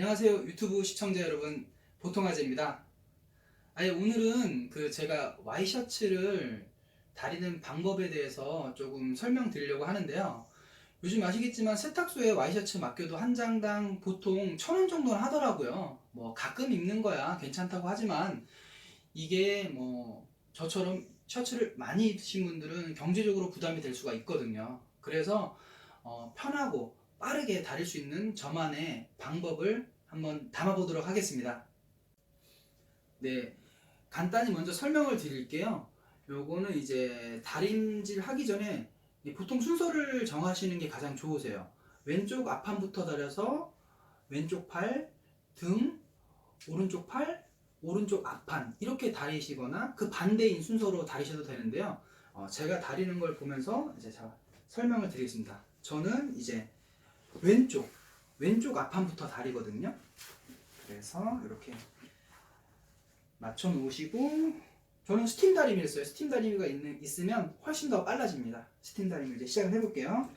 안녕하세요 유튜브 시청자 여러분. 보통아재입니다. 아니 오늘은 그 제가 와이셔츠를 다리는 방법에 대해서 조금 설명드리려고 하는데요. 요즘 아시겠지만 세탁소에 와이셔츠 맡겨도 한 장당 보통 천 원 정도는 하더라고요. 뭐 가끔 입는 거야. 괜찮다고 하지만 이게 뭐 저처럼 셔츠를 많이 입으신 분들은 경제적으로 부담이 될 수가 있거든요. 그래서 어, 편하고 빠르게 다릴 수 있는 저만의 방법을 한번 담아보도록 하겠습니다. 네, 간단히 먼저 설명을 드릴게요. 요거는 이제 다림질 하기 전에 보통 순서를 정하시는 게 가장 좋으세요. 왼쪽 앞판부터 다려서 왼쪽 팔, 등, 오른쪽 팔, 오른쪽 앞판 이렇게 다리시거나 그 반대인 순서로 다리셔도 되는데요. 어, 제가 다리는 걸 보면서 이제 자, 설명을 드리겠습니다. 저는 이제 왼쪽 왼쪽 앞판부터 다리거든요. 그래서 이렇게 맞춰 놓으시고 저는 스팀 다리미를 써요. 스팀 다리미가 있는, 있으면 훨씬 더 빨라집니다. 스팀 다리미 이제 시작을 해볼게요.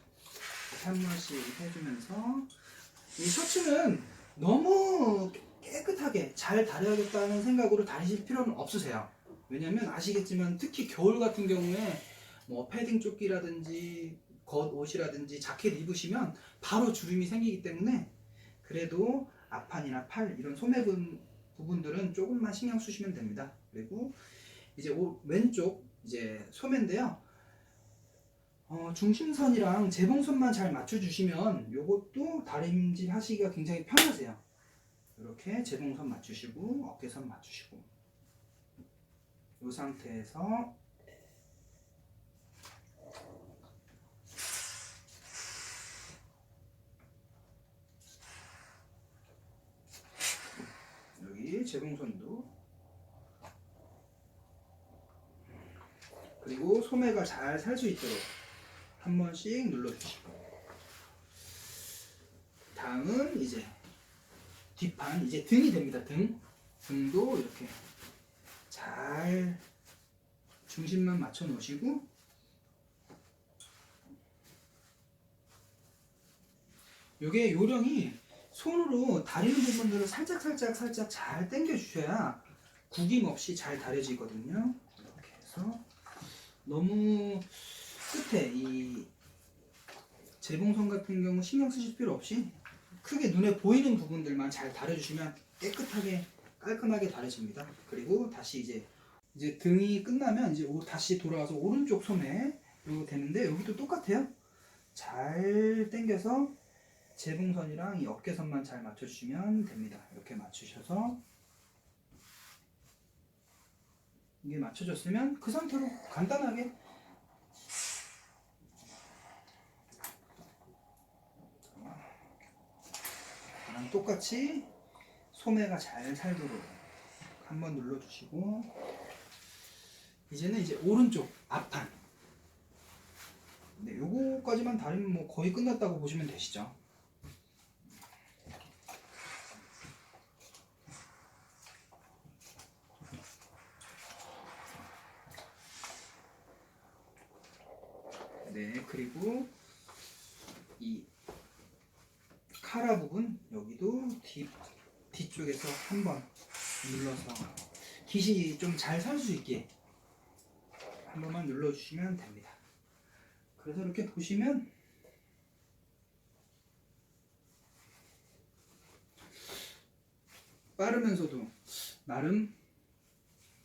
한 번씩 해주면서 이 셔츠는 너무 깨끗하게 잘 다려야겠다는 생각으로 다리실 필요는 없으세요. 왜냐면 아시겠지만 특히 겨울 같은 경우에 뭐 패딩 조끼라든지 겉옷이라든지 자켓 입으시면 바로 주름이 생기기 때문에 그래도 앞판이나 팔 이런 소매 부- 부분들은 조금만 신경 쓰시면 됩니다. 그리고 이제 오- 왼쪽 이제 소매인데요. 어, 중심선이랑 재봉선만 잘 맞춰주시면 이것도 다림질 하시기가 굉장히 편하세요. 이렇게 재봉선 맞추시고 어깨선 맞추시고 이 상태에서 재봉선도. 그리고 소매가 잘 살 수 있도록 한 번씩 눌러주시고. 다음은 이제 뒷판 이제 등이 됩니다 등. 등도 이렇게 잘 중심만 맞춰 놓으시고. 요게 요령이 손으로 다리는 부분들을 살짝 살짝 살짝 잘 당겨 주셔야 구김 없이 잘 다려지거든요. 이렇게 해서 너무 끝에 이 재봉선 같은 경우 신경 쓰실 필요 없이 크게 눈에 보이는 부분들만 잘 다려주시면 깨끗하게 깔끔하게 다려집니다. 그리고 다시 이제 이제 등이 끝나면 이제 오- 다시 돌아와서 오른쪽 소매 이거 되는데 여기도 똑같아요. 잘 당겨서 재봉선이랑 이 어깨선만 잘 맞춰주시면 됩니다. 이렇게 맞추셔서 이게 맞춰졌으면 그 상태로 간단하게 똑같이 소매가 잘 살도록 한번 눌러주시고 이제는 이제 오른쪽 앞판 네, 요거까지만 다리면 뭐 거의 끝났다고 보시면 되시죠. 네, 그리고 이 카라 부분 여기도 뒤 뒤쪽에서 한번 눌러서 깃이 좀잘살수 있게 한 번만 눌러주시면 됩니다. 그래서 이렇게 보시면 빠르면서도 나름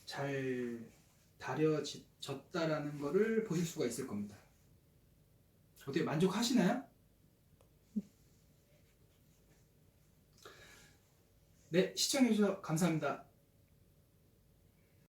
잘 다려졌다라는 거를 보실 수가 있을 겁니다. 어떻게 만족하시나요? 네, 시청해주셔서 감사합니다.